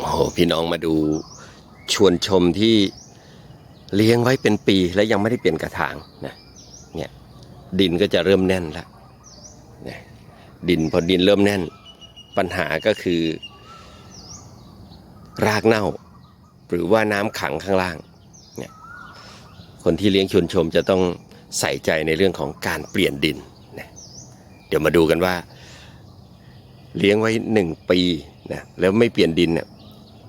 โอ้โหพี่น้องมาดูชวนชมที่เลี้ยงไว้เป็นปีแล้วยังไม่ได้เปลี่ยนกระถางนะเนี่ยดินก็จะเริ่มแน่นแล้วเนี่ยดินพอดินเริ่มแน่น ปัญหาก็คือ รากเน่า หรือว่าน้ำขังข้างล่างเนี่ยคนที่เลี้ยงชวนชมจะต้องใส่ใจในเรื่องของการเปลี่ยนดินนะเดี๋ยวมาดูกันว่า เลี้ยงไว้หนึ่งปีนะแล้วไม่เปลี่ยนดินเนี่ย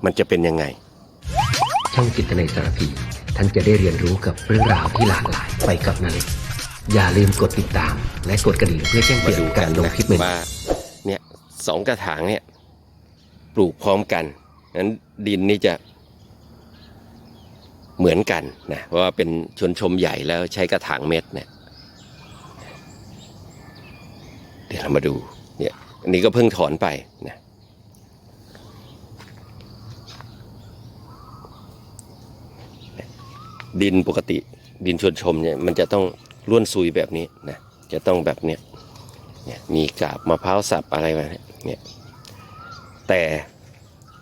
มันจะเป็นยังไง ช่องจิตในสารพี ท่านจะได้เรียนรู้กับเรื่องราวที่หลากหลายไปกับนาเล็กอย่าลืมกดติดตาม และกดกระดิ่งเพื่อแจ้งมาเตือนดูการลงคลิปใหม่ว่าเนี่ยสองกระถางเนี่ยปลูกพร้อมกันนั้นดินนี่จะเหมือนกันนะเพราะว่าเป็นชนชมใหญ่แล้วใช้กระถางเม็ดเนี่ยเดี๋ยวเรามาดูเนี่ยอันนี้ก็เพิ่งถอนไปนะ ดินปกติดินชวนชมเนี่ยมันจะต้องร่วนซุยแบบนี้นะจะต้องแบบเนี้ยเนี่ยมีกาบมะพร้าวสับอะไรมาเนี่ยแต่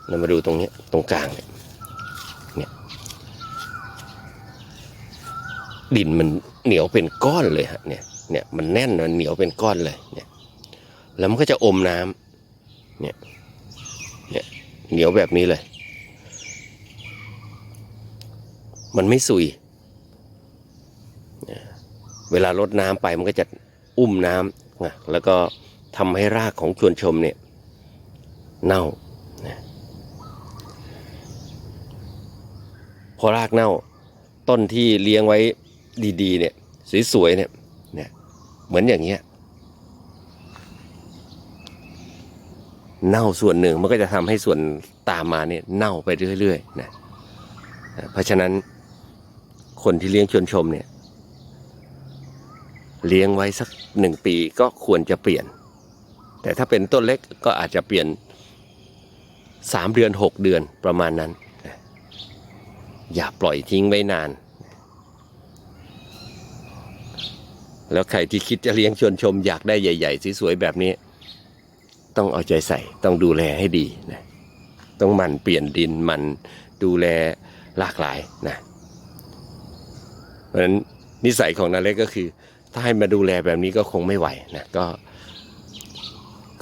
เรามาดูตรงนี้ตรงกลางเนี่ยเนี่ยดินมันเหนียวเป็นก้อนเลยฮะเนี่ยเนี่ยมันแน่นมันเหนียวเป็นก้อนเลยเนี่ยแล้วมันก็จะอมน้ำเนี่ยเนี่ยเหนียวแบบนี้เลย มันไม่สุย เวลาลดน้ำไปมันก็จะอุ้มน้ำนะแล้วก็ทำให้รากของชวนชมเนี่ยเน่านะพอรากเน่า ต้นที่เลี้ยงไว้ดีๆเนี่ยสวยๆเนี่ยเนี่ยเหมือนอย่างเงี้ยเน่าส่วนหนึ่งมันก็จะทำให้ส่วนตามมาเนี่ยเน่าไปเรื่อยๆนะเพราะฉะนั้น คนที่เลี้ยงชวนชมเนี่ย เลี้ยงไว้สักหนึ่งปีก็ควรจะเปลี่ยน แต่ถ้าเป็นต้นเล็กก็อาจจะเปลี่ยนสามเดือนหกเดือนประมาณนั้น อย่าปล่อยทิ้งไว้นาน แล้วใครที่คิดจะเลี้ยงชวนชมอยากได้ใหญ่ๆสวยๆแบบนี้ ต้องเอาใจใส่ต้องดูแลให้ดีนะต้องหมันเปลี่ยนดินหมันดูแลหลากหลายนะ เพราะฉะนั้นนิสัยของนาเล็กก็คือ ถ้าให้มาดูแลแบบนี้ก็คงไม่ไหวนะก็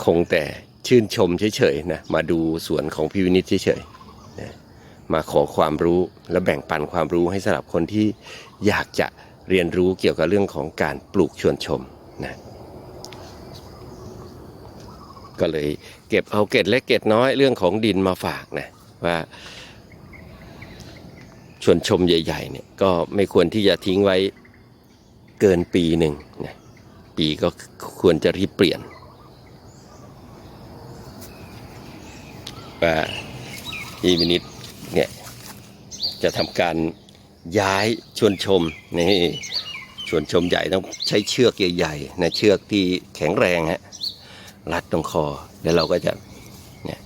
คงแต่ชื่นชมเฉยๆนะมาดูสวนของพี่วินิจเฉยๆนะมาขอความรู้และแบ่งปันความรู้ให้สำหรับคนที่อยากจะเรียนรู้เกี่ยวกับเรื่องของการปลูกชวนชมนะก็เลยเก็บเอาเกร็ดเล็กเกร็ดน้อยเรื่องของดินมาฝากนะว่า วนชมใหญ่ๆเนี่ยก็ไม่ควรที่จะทิ้งไว้เกินปีหนึ่งนะปีก็ควรจะรีบเปลี่ยนว่าพี่วินิตเนี่ยจะทำการย้ายชวนชมนี่ชวนชมใหญ่ต้องใช้เชือกใหญ่ๆนะเชือกที่แข็งแรงฮะรัดตรงคอแล้วเราก็จะเนี่ย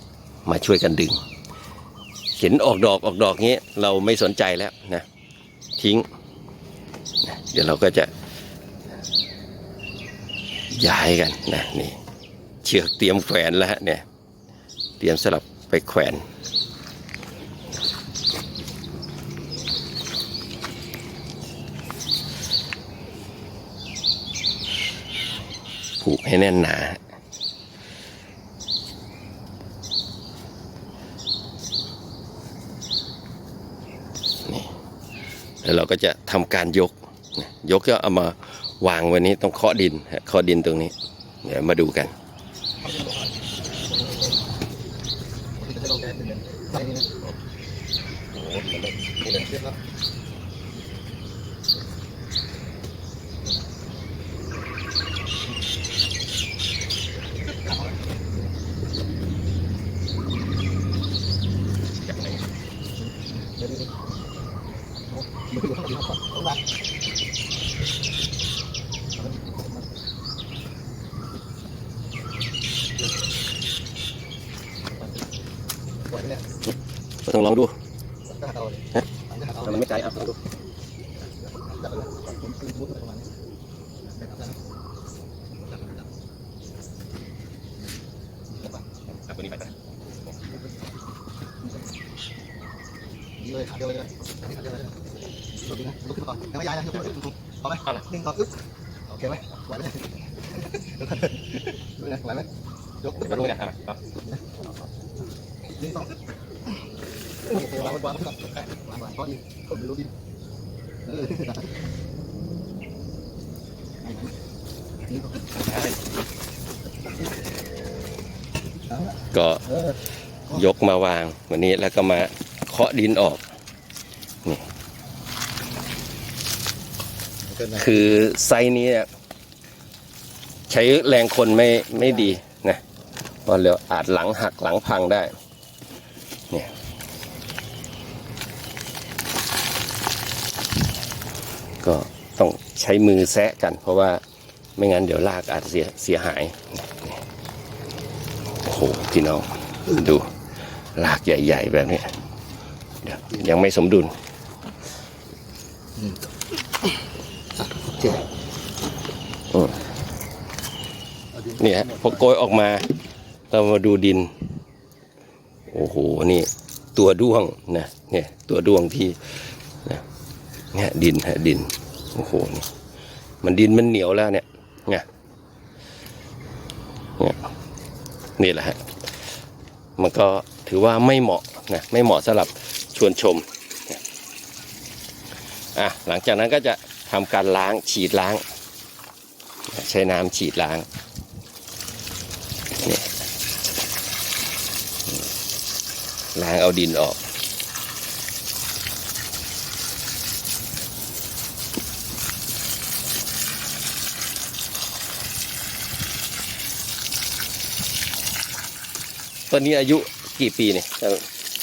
มาช่วยกันดึง เห็นออกดอกออกดอกงี้เราไม่สนใจแล้วนะทิ้ง เดี๋ยวเราก็จะย้ายกันนะนี่เชือกเตรียมแขวนแล้วเนี่ยเตรียมสลับไปแขวนผูกให้แน่นหนา แล้วเราก็จะทำการยก ยกก็เอามาวางไวันนี้ต้องเคาะดินเคาะดินตรงนี้ เดี๋ยวมาดูกัน ต้องลองดูฮะมันไม่ไกลอะลองดูตัวนี้ไปเลยขาเดียวเลยขาเดียวเลยลุกนะลุกขึ้นก่อนยังไม่ย้ายนะยกขึ้นพอไหมหนึ่งสองอึ๊บโอเคไหมไหวไหมไหวไหมยกไม่รู้นะครับหนึ่งสองอึ๊บ โอเควางวางก่อนวางวางก้อนดิคนไม่รู้ดิเออเอาละก็เออยกมาวางวันนี้แล้วก็มาเคาะดินออกคือไซนี้ใช้แรงคนไม่ไม่ดีนะเพราะเดี๋ยวอาจหลังหักหลังพังได้ เนี่ย ก็ต้องใช้มือแซะกัน เพราะว่าไม่งั้นเดี๋ยวลากอาจเสียเสียหายโอ้โหพี่น้องดูลากใหญ่ ๆ แบบนี้ยังไม่สมดุลเนี่ฮะพอโกยออกมา เรามาดูดิน โอ้โห นี่ ตัวด้วงนะ เนี่ย ตัวด้วงที่นะ เนี่ยดินฮะดิน โอ้โหนี่มันดินมันเหนียวแล้วเนี่ยเนี่ยเนี่ยนี่แหละฮะมันก็ถือว่าไม่เหมาะนะไม่เหมาะสำหรับชวนชมอะหลังจากนั้นก็จะทำการล้างฉีดล้าง ใช้น้ำฉีดล้างล้างเอาดินออก ตอนนี้อายุกี่ปีเนี่ย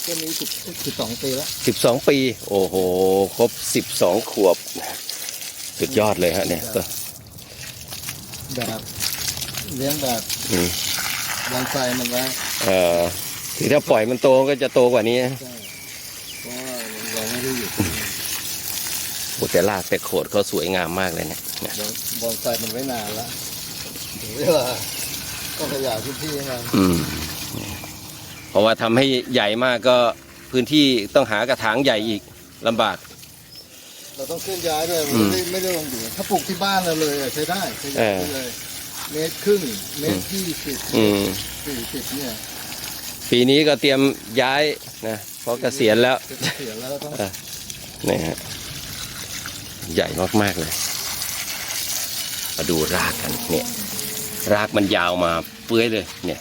ต้นนี้สิบสิบสองปีแล้วสิบสองปี โอ้โห ครบสิบสองขวบสุดยอดเลยฮะเนี่ยก็แบบเลี้ยงแบบอืมวางไฟมันไว้เอ่อคือถ้าปล่อยมันโตก็จะโตกว่านี้นะใช่เพราะว่าเราไม่ได้อยู่โอ้แต่ลากแต่โขดเขาสวยงามมากเลยเนี่ยเนี่ยเราบอนไฟมันไว้นานแล้วถึงเวลาต้องขยายพื้นที่ให้มันอืมเพ ราะว่าทำให้ใหญ่มากก็พื้นที่ต้องหากระถางใหญ่อีกลำบาก เราต้องเคลื่อนย้ายด้วยอืมไม่ได้ไม่ได้ลงอยู่ถ้าปลูกที่บ้านเราเลยอะใช้ได้ใช้ได้เออเลยเมตรครึ่งเมตรยี่สิบอืมสี่สิบเนี่ยปีนี้ก็เตรียมย้ายนะเพราะเกษียณแล้วจะเสียแล้วต้องนี่ฮะใหญ่มากๆเลย มาดูรากกันเนี่ย รากมันยาวมาเปื้อยเลยเนี่ย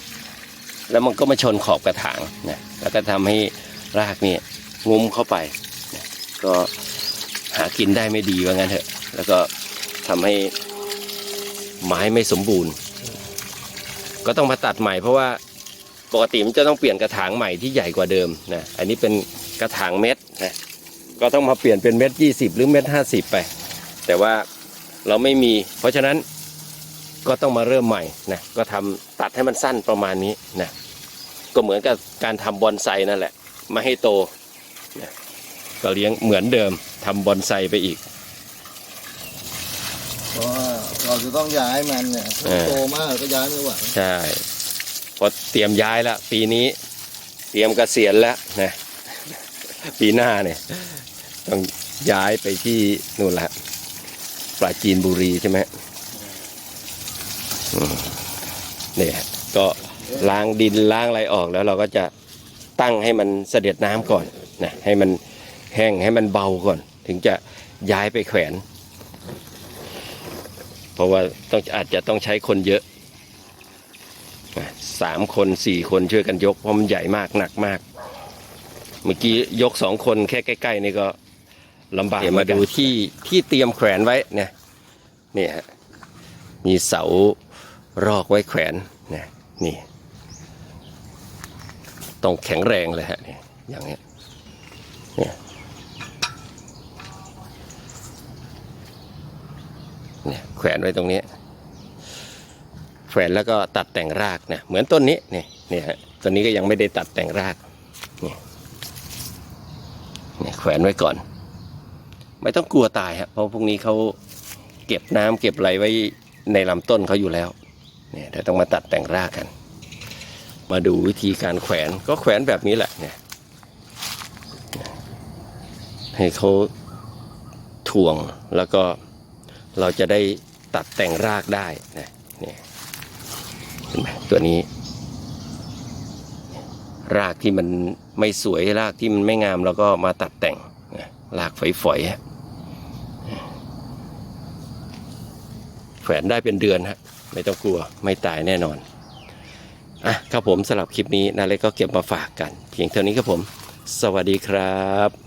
แล้วมันก็มาชนขอบกระถางนะแล้วก็ทำให้รากเนี่ยงุ้มเข้าไปนี่ยก็หากินได้ไม่ดีว่างั้นเถอะ แล้วก็ทำให้ไม้ไม่สมบูรณ์ ก็ต้องมาตัดใหม่เพราะว่าปกติมันจะต้องเปลี่ยนกระถางใหม่ที่ใหญ่กว่าเดิมนะอันนี้เป็นกระถางเม็ดนะก็ต้องมาเปลี่ยนเป็นเม็ดยี่สิบหรือเม็ดห้าสิบไป แต่ว่าเราไม่มี เพราะฉะนั้น ก็ต้องมาเริ่มใหม่นะก็ทำตัดให้มันสั้นประมาณนี้นะก็เหมือนกับการทำบอนไซนั่นแหละไม่ให้โตนะก็เลี้ยงเหมือนเดิมทำบอนไซไปอีกเพราะว่าเราจะต้องย้ายมันเนี่ยถ้าเออโตมากก็ย้ายไม่ไหวใช่พอเตรียมย้ายละปีนี้เตรียมเกษียณแล้วนะปีหน้าเนี่ยต้องย้ายไปที่นู่นละปราจีนบุรีใช่ไหมอืม เนี่ยก็ล้างดินล้างอะไรออกแล้วเราก็จะตั้งให้มันเสด็จน้ำก่อนนะให้มันแห้งให้มันเบาก่อน ถึงจะย้ายไปแขวน เพราะว่าต้องอาจจะต้องใช้คนเยอะสามคนสี่คนช่วยกันยกเพราะมันใหญ่มากหนักมาก เมื่อกี้ยกสองคนแค่ใกล้ๆนี่ก็ลำบากมาดูที่ที่เตรียมแขวนไว้เนี่ยนี่ฮะมีเสา รอกไว้แขวนนี่ยนี่ ต้องแข็งแรงเลยฮะนี่อย่างเงี้ยเนี่ยเนี่ยแขวนไว้ตรงนี้ แขวนแล้วก็ตัดแต่งรากเนี่ยเหมือนต้นนี้เนี่ยเนี่ยฮะต้นนี้ก็ยังไม่ได้ตัดแต่งรากเนี่ยเนี่แขวนไว้ก่อน ไม่ต้องกลัวตายฮะเพราะพวกนี้เขาเก็บน้ำเก็บอะไรไว้ในลำต้นเขาอยู่แล้ว เนี่ยแต่ต้องมาตัดแต่งรากกัน มาดูวิธีการแขวนก็แขวนแบบนี้แหละเนี่ยให้เขาถ่วงแล้วก็เราจะได้ตัดแต่งรากได้นะเนี่ยเห็นไหมตัวนี้ รากที่มันไม่สวยรากที่มันไม่งามเราก็มาตัดแต่งนะรากฝอยๆแขวนได้เป็นเดือนฮะ ไม่ต้องกลัวไม่ตายแน่นอนอะครับผมสำหรับคลิปนี้นาเล็กก็เก็บมาฝากกัน เพียงเท่านี้ครับผม สวัสดีครับ